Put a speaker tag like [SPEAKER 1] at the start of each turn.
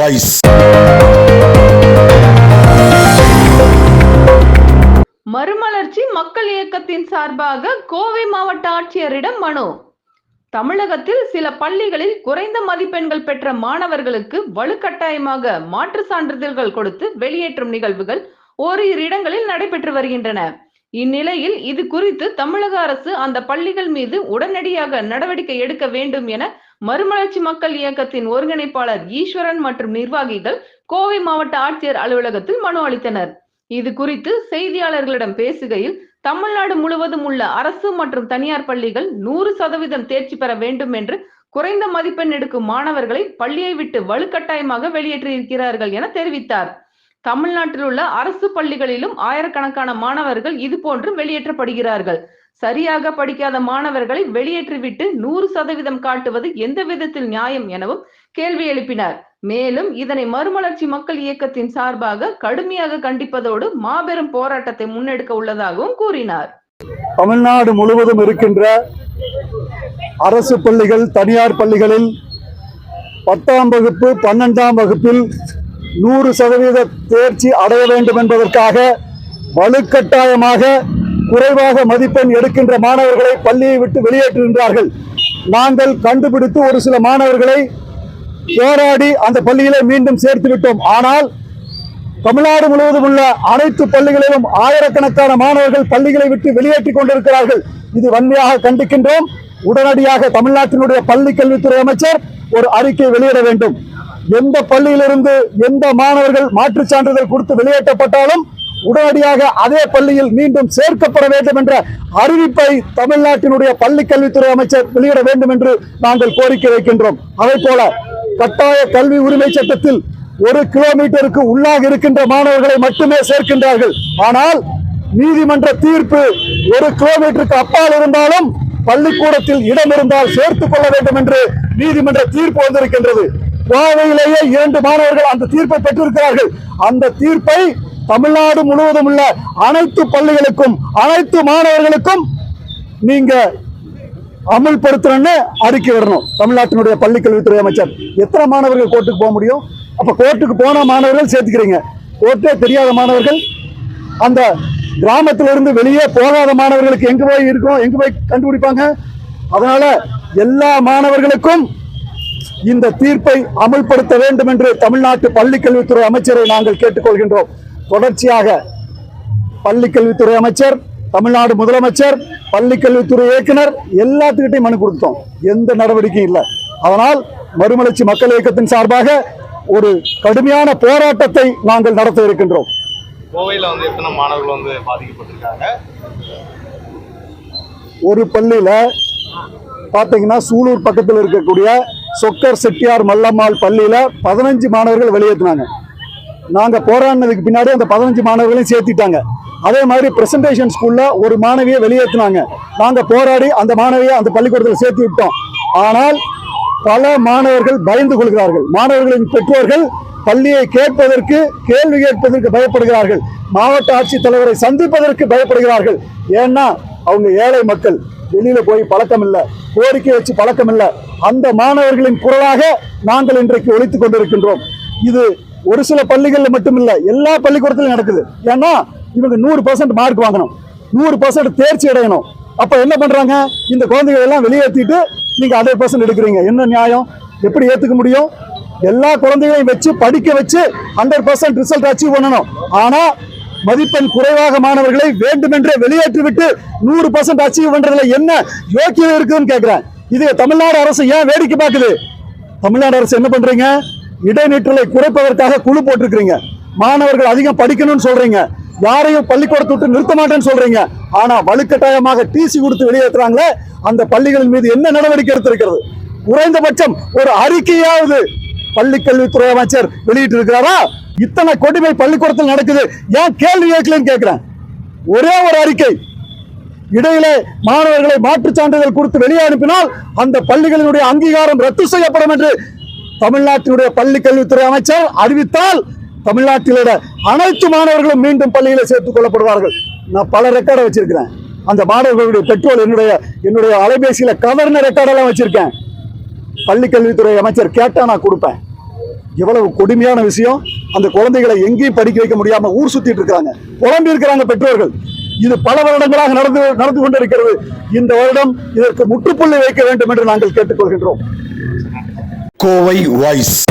[SPEAKER 1] Voice
[SPEAKER 2] மறுமலர்ச்சி மக்கள் இயக்கத்தின் சார்பாக கோவை மாவட்ட ஆட்சியரிடம் மனு. தமிழகத்தில் சில பள்ளிகளில் குறைந்த மதிப்பெண்கள் பெற்ற மாணவர்களுக்கு வலுக்கட்டாயமாக மாற்று சான்றிதழ்கள் கொடுத்து வெளியேற்றும் நிகழ்வுகள் ஓரிரு இடங்களில் நடைபெற்று வருகின்றன. இந்நிலையில் இது குறித்து தமிழக அரசு அந்த பள்ளிகள் மீது உடனடியாக நடவடிக்கை எடுக்க வேண்டும் என மறுமலர்ச்சி மக்கள் இயக்கத்தின் ஒருங்கிணைப்பாளர் ஈஸ்வரன் மற்றும் நிர்வாகிகள் கோவை மாவட்ட ஆட்சியர் அலுவலகத்தில் மனு அளித்தனர். இது குறித்து செய்தியாளர்களிடம் பேசுகையில் தமிழ்நாடு முழுவதும் உள்ள அரசு மற்றும் தனியார் பள்ளிகள் நூறு சதவீதம் தேர்ச்சி பெற வேண்டும் என்று குறைந்த மதிப்பெண் எடுக்கும் மாணவர்களை பள்ளியை விட்டு வலுக்கட்டாயமாக வெளியேற்றியிருக்கிறார்கள் என தெரிவித்தார். தமிழ்நாட்டில் உள்ள அரசு பள்ளிகளிலும் ஆயிரக்கணக்கான மாணவர்கள் இது போன்று வெளியேற்றப்படுகிறார்கள். சரியாக படிக்காத மாணவர்களை வெளியேற்றிவிட்டு நூறு சதவீதம் காட்டுவது எந்த விதத்தில் நியாயம் எனவும் கேள்வி எழுப்பினார். மேலும் இதனை மறுமலர்ச்சி மக்கள் இயக்கத்தின் சார்பாக கடுமையாக கண்டிப்பதோடு மாபெரும் போராட்டத்தை முன்னெடுக்க உள்ளதாகவும் கூறினார்.
[SPEAKER 3] தமிழ்நாடு முழுவதும் இருக்கின்ற அரசு பள்ளிகள் தனியார் பள்ளிகளில் பத்தாம் வகுப்பு பன்னெண்டாம் வகுப்பில் நூறு சதவீத தேர்ச்சி அடைய வேண்டும் என்பதற்காக வலுக்கட்டாயமாக குறைவாக மதிப்பெண் எடுக்கின்ற மாணவர்களை பள்ளியை விட்டு வெளியேற்றுகின்றார்கள். நாங்கள் கண்டுபிடித்து ஒரு சில மாணவர்களை போராடி அந்த பள்ளியிலே மீண்டும் சேர்த்து விட்டோம். ஆனால் தமிழ்நாடு முழுவதும் உள்ள அனைத்து பள்ளிகளிலும் ஆயிரக்கணக்கான மாணவர்கள் பள்ளிகளை விட்டு வெளியேற்றிக் கொண்டிருக்கிறார்கள். இது வன்மையாக கண்டிக்கின்றோம். உடனடியாக தமிழ்நாட்டினுடைய பள்ளி கல்வித்துறை அமைச்சர் ஒரு அறிக்கை வெளியிட வேண்டும். எந்த பள்ளியிலிருந்து எந்த மாணவர்கள் மாற்றுச் சான்றிதழ் கொடுத்து வெளியேற்றப்பட்டாலும் உடனடியாக அதே பள்ளியில் மீண்டும் சேர்க்கப்பட வேண்டும் என்ற அறிவிப்பை தமிழ்நாட்டினுடைய பள்ளி கல்வித்துறை அமைச்சர் வெளியிட வேண்டும் என்று நாங்கள் கோரிக்கை வைக்கின்றோம். அதே போல கட்டாய கல்வி உரிமை சட்டத்தில் ஒரு கிலோமீட்டருக்கு உள்ளாக இருக்கின்ற மாணவர்களை மட்டுமே சேர்க்கின்றார்கள். ஆனால் நீதிமன்ற தீர்ப்பு ஒரு கிலோமீட்டருக்கு அப்பால் இருந்தாலும் பள்ளிக்கூடத்தில் இடம் இருந்தால் சேர்த்துக் கொள்ள வேண்டும் என்று நீதிமன்ற தீர்ப்பு வந்திருக்கின்றது. கோவையிலேயே இரண்டு மாணவர்கள் அந்த தீர்ப்பை பெற்றிருக்கிறார்கள். அந்த தீர்ப்பை தமிழ்நாடு முழுவதும் உள்ள அனைத்து பள்ளிகளுக்கும் அனைத்து மாணவர்களுக்கும் நீங்க அமல்படுத்தணும்னு அறிக்கை விடணும். தமிழ்நாட்டினுடைய பள்ளிக்கல்வித்துறை அமைச்சர். எத்தனை மாணவர்கள் கோர்ட்டுக்கு போக முடியும்? அப்ப கோர்ட்டுக்கு போன மாணவர்கள் சேர்த்துக்கிறீங்க. கோர்ட்டே தெரியாத மாணவர்கள் அந்த கிராமத்திலிருந்து வெளியே போகாத மாணவர்களுக்கு எங்கு போய் இருக்கும் எங்கு போய் கண்டுபிடிப்பாங்க? அதனால எல்லா மாணவர்களுக்கும் இந்த தீர்ப்பை அமல்படுத்த வேண்டும் என்று தமிழ்நாட்டு பள்ளி கல்வித்துறை அமைச்சரை நாங்கள் கேட்டுக்கொள்கின்றோம். தொடர்ச்சியாக பள்ளி கல்வித்துறை அமைச்சர் தமிழ்நாடு முதலமைச்சர் பள்ளி கல்வித்துறை இயக்குனர் எல்லாத்துக்கிட்டையும் மனு கொடுத்தோம். எந்த நடவடிக்கையும் இல்லை. அதனால் மறுமலர்ச்சி மக்கள் இயக்கத்தின் சார்பாக ஒரு கடுமையான போராட்டத்தை நாங்கள் நடத்த இருக்கின்றோம்.
[SPEAKER 4] கோவையில் வந்து எத்தனை மாணவர்கள் வந்து பாதிக்கப்பட்டிருக்காங்க?
[SPEAKER 3] ஒரு பள்ளியில பாத்தீங்கன்னா சூலூர் பக்கத்தில் இருக்கக்கூடிய சொக்கர் செட்டியார் மல்லம்மாள் பள்ளியில் பதினஞ்சு மாணவர்கள் வெளியேற்றினாங்க. நாங்கள் போராடினதுக்கு பின்னாடி அந்த பதினஞ்சு மாணவர்களையும் சேர்த்திட்டாங்க. அதே மாதிரி பிரசன்டேஷன் ஸ்கூலில் ஒரு மாணவியை வெளியேற்றினாங்க. நாங்கள் போராடி அந்த மாணவியை அந்த பள்ளிக்கூடத்தில் சேர்த்து விட்டோம். ஆனால் பல மாணவர்கள் பயந்து கொள்கிறார்கள். மாணவர்களின் பெற்றோர்கள் பள்ளியை கேட்பதற்கு கேள்வி கேட்பதற்கு பயப்படுகிறார்கள். மாவட்ட ஆட்சித்தலைவரை சந்திப்பதற்கு பயப்படுகிறார்கள். ஏன்னா அவங்க ஏழை மக்கள். வெளியில போய் பழக்கம் இல்லை கோரிக்கை வச்சு பழக்கம் இல்லை அந்த மாணவர்களின் குரலாக நாங்கள் இன்றைக்கு ஒழித்து கொண்டிருக்கின்றோம். இது ஒரு சில பள்ளிகளில் மட்டும் இல்லை எல்லா பள்ளிக்கூடத்திலும் நடக்குது. ஏன்னா இவங்க நூறு பர்சன்ட் மார்க் வாங்கணும். நூறு பர்சன்ட் தேர்ச்சி அடையணும். அப்போ என்ன பண்ணுறாங்க இந்த குழந்தைகள் எல்லாம் வெளியேற்றிட்டு நீங்கள் அதே பர்சன்ட் எடுக்கிறீங்க. என்ன நியாயம்? எப்படி ஏற்றுக்க முடியும்? எல்லா குழந்தைகளையும் வச்சு படிக்க வச்சு ஹண்ட்ரட் பர்சன்ட் ரிசல்ட் அச்சீவ் பண்ணணும். ஆனால் மதிப்பெண் குறைவாக மாணவர்களை வேண்டுமென்றே வெளியேற்றிவிட்டு நூறு பர்சன்ட் அச்சீவ் பண்றதுல என்ன யோக்கியம் இருக்குதுன்னு கேட்கிறேன் இது தமிழ்நாடு அரசு ஏன் வேடிக்கை பார்க்குது? தமிழ்நாடு அரசு என்ன பண்றீங்க? இடைநிற்றலை குறைப்பதற்காக குழு போட்டிருக்கிறீங்க. மாணவர்கள் அதிகம் படிக்கணும்னு சொல்றீங்க. யாரையும் பள்ளிக்கூடத்தை விட்டு நிறுத்த மாட்டேன்னு சொல்றீங்க. ஆனா வலுக்கட்டாயமாக டிசி கொடுத்து வெளியேற்றுறாங்களே அந்த பள்ளிகளின் மீது என்ன நடவடிக்கை எடுத்திருக்கிறது? குறைந்தபட்சம் ஒரு அறிக்கையாவது பள்ளி கல்வித்துறை அமைச்சர் வெளியிட்டிருக்கிறாரா? இத்தனை கொடுமை பள்ளிக்கூடத்தில் நடக்குது. ஏன் கேள்வி கேட்கலன்னு கேட்கிறேன். ஒரே ஒரு அறிக்கை. இடையிலே மாணவர்களை மாற்றுச் சான்றிதழ் கொடுத்து வெளியே அனுப்பினால் அந்த பள்ளிகளினுடைய அங்கீகாரம் ரத்து செய்யப்படும் என்று தமிழ்நாட்டினுடைய பள்ளி கல்வித்துறை அமைச்சர் அறிவித்தால் தமிழ்நாட்டிலுடைய அனைத்து மாணவர்களும் மீண்டும் பள்ளியில சேர்த்துக் கொள்ளப்படுவார்கள். நான் பல ரெக்கார்டை வச்சிருக்கிறேன். அந்த மாணவர்களுடைய பெற்றோர் என்னுடைய என்னுடைய அலைபேசியில கவர்ன ரெக்கார்டெல்லாம் வச்சிருக்கேன். பள்ளி கல்வித்துறை அமைச்சர் கேட்டா நான் கொடுப்பேன். எவ்வளவு கொடுமையான விஷயம். அந்த குழந்தைகளை எங்கேயும் படிக்க வைக்க முடியாம ஊர் சுத்திட்டு இருக்காங்க குழம்பி இருக்கிறாங்க பெற்றோர்கள். இது பல வருடங்களாக நடந்து நடந்து கொண்டிருக்கிறது. இந்த வருடம் இதற்கு முற்றுப்புள்ளி வைக்க வேண்டும் என்று நாங்கள் கேட்டுக்கொள்கின்றோம்.
[SPEAKER 1] கோவை வாய்ஸ்.